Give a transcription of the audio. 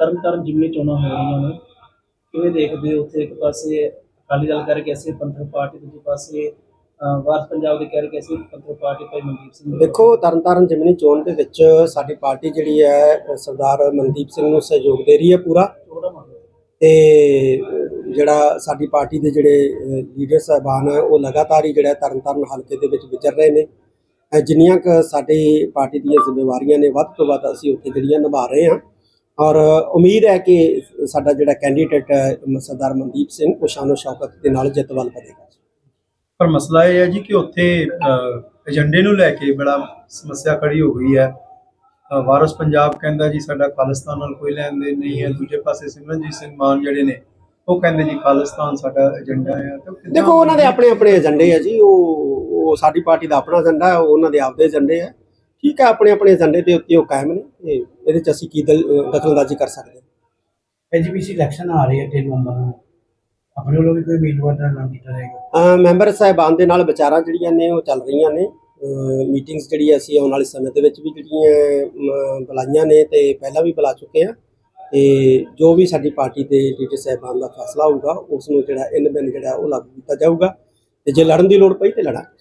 ਤਰਨ ਤਾਰਨ ਜਿਮਨੀ ਚੋਣਾਂ ਹੋ ਰਹੀਆਂ ਨੇ। ਕਿਵੇਂ ਦੇਖਦੇ ਹੋ ਉੱਥੇ ਇੱਕ ਪਾਸੇ ਅਕਾਲੀ ਦਲ ਕਰਕੇ ਅਸੀਂ ਪੰਥਕ ਪਾਰਟੀ ਦੂਜੇ ਪਾਸੇ ਵਾਰਸ ਪੰਜਾਬ ਦੇ ਕਰਕੇ ਅਸੀਂ ਪੰਥਕ ਪਾਰਟੀ ਭਾਈ ਮਨਦੀਪ ਸਿੰਘ ਦੇਖੋ ਤਰਨਤਾਰਨ ਜਿਮਨੀ ਚੋਣ ਦੇ ਵਿੱਚ ਸਾਡੀ ਪਾਰਟੀ ਜਿਹੜੀ ਹੈ ਸਰਦਾਰ ਮਨਦੀਪ ਸਿੰਘ ਨੂੰ ਸਹਿਯੋਗ ਦੇ ਰਹੀ ਹੈ ਪੂਰਾ। ਤੇ ਜਿਹੜਾ ਸਾਡੀ ਪਾਰਟੀ ਦੇ ਜਿਹੜੇ ਲੀਡਰ ਸਾਹਿਬਾਨ ਹੈ ਉਹ ਲਗਾਤਾਰ ਹੀ ਜਿਹੜਾ ਤਰਨਤਾਰਨ ਹਲਕੇ ਦੇ ਵਿੱਚ ਵਿਚਰ ਰਹੇ ਨੇ। ਜਿੰਨੀਆਂ ਕ ਸਾਡੀ ਪਾਰਟੀ ਦੀਆਂ ਜ਼ਿੰਮੇਵਾਰੀਆਂ ਨੇ ਵੱਧ ਤੋਂ ਵੱਧ ਅਸੀਂ ਉੱਥੇ ਜਿਹੜੀਆਂ ਨਿਭਾ ਰਹੇ ਹਾਂ। ਔਰ ਉਮੀਦ ਹੈ ਕਿ ਸਾਡਾ ਜਿਹੜਾ ਕੈਂਡੀਡੇਟ ਹੈ ਸਰਦਾਰ ਮਨਦੀਪ ਸਿੰਘ ਉਹ ਸ਼ਾਨੋ ਸ਼ੌਕਤ ਦੇ ਨਾਲ ਜਿੱਤ ਵੱਲ ਵਧੇਗਾ। ਪਰ ਮਸਲਾ ਇਹ ਹੈ ਜੀ ਕਿ ਉੱਥੇ ਏਜੰਡੇ ਨੂੰ ਲੈ ਕੇ ਬੜਾ ਸਮੱਸਿਆ ਖੜੀ ਹੋ ਗਈ ਹੈ। ਵਾਰਸ ਪੰਜਾਬ ਕਹਿੰਦਾ ਜੀ ਸਾਡਾ ਖਾਲਿਸਤਾਨ ਨਾਲ ਕੋਈ ਲੈਣ ਦੇਣ ਨਹੀਂ ਹੈ। ਦੂਜੇ ਪਾਸੇ ਸਿਮਰਨਜੀਤ ਸਿੰਘ ਮਾਨ ਜਿਹੜੇ ਨੇ ਉਹ ਕਹਿੰਦੇ ਜੀ ਖਾਲਿਸਤਾਨ ਸਾਡਾ ਏਜੰਡਾ ਹੈ। ਦੇਖੋ ਉਹਨਾਂ ਦੇ ਆਪਣੇ ਆਪਣੇ ਏਜੰਡੇ ਆ ਜੀ। ਉਹ ਉਹ ਸਾਡੀ ਪਾਰਟੀ ਦਾ ਆਪਣਾ ਏਜੰਡਾ ਹੈ ਉਹਨਾਂ ਦੇ ਆਪਦੇ ਏਜੰਡੇ ਆ। ਠੀਕ ਹੈ ਆਪਣੇ ਆਪਣੇ ਏਜੰਡੇ ਦੇ ਉੱਤੇ ਉਹ ਕਾਇਮ ਨੇ। ਇਹਦੇ ਚ ਅਸੀਂ ਕੀ ਦਖਲਅੰਦਾਜ਼ੀ ਕਰ ਸਕਦੇ ਹਾਂ। ਐਜੀਪੀਸੀ ਇਲੈਕਸ਼ਨ ਆ ਰਹੀ ਹੈ 3 ਨਵੰਬਰ ਨੂੰ। ਆਪਣੇ ਵੱਲੋਂ ਵੀ ਕੋਈ ਉਮੀਦਵਾਰ ਦਾ ਨਾਮ ਕੀਤਾ ਜਾਏਗਾ? ਮੈਂਬਰ ਸਾਹਿਬਾਨ ਦੇ ਨਾਲ ਵਿਚਾਰਾਂ ਜਿਹੜੀਆਂ ਨੇ ਉਹ ਚੱਲ ਰਹੀਆਂ ਨੇ। ਮੀਟਿੰਗਸ ਜਿਹੜੀ ਅਸੀਂ ਆਉਣ ਵਾਲੇ ਸਮੇਂ ਦੇ ਵਿੱਚ ਵੀ ਜਿਹੜੀਆਂ ਬੁਲਾਈਆਂ ਨੇ ਤੇ ਪਹਿਲਾਂ ਵੀ ਬੁਲਾ ਚੁੱਕੇ ਆ ਤੇ ਜੋ ਵੀ ਸਾਡੀ ਪਾਰਟੀ ਦੇ ਲੀਡਰ ਸਾਹਿਬਾਨ ਦਾ ਫੈਸਲਾ ਹੋਊਗਾ ਉਸ ਨੂੰ ਜਿਹੜਾ ਇਨ ਬਿਨ ਜਿਹੜਾ ਉਹ ਲਾਗੂ ਕੀਤਾ ਜਾਊਗਾ। ਤੇ ਜੇ ਲੜਨ ਦੀ ਲੋੜ ਪਈ ਤੇ ਲੜਾਂਗੇ।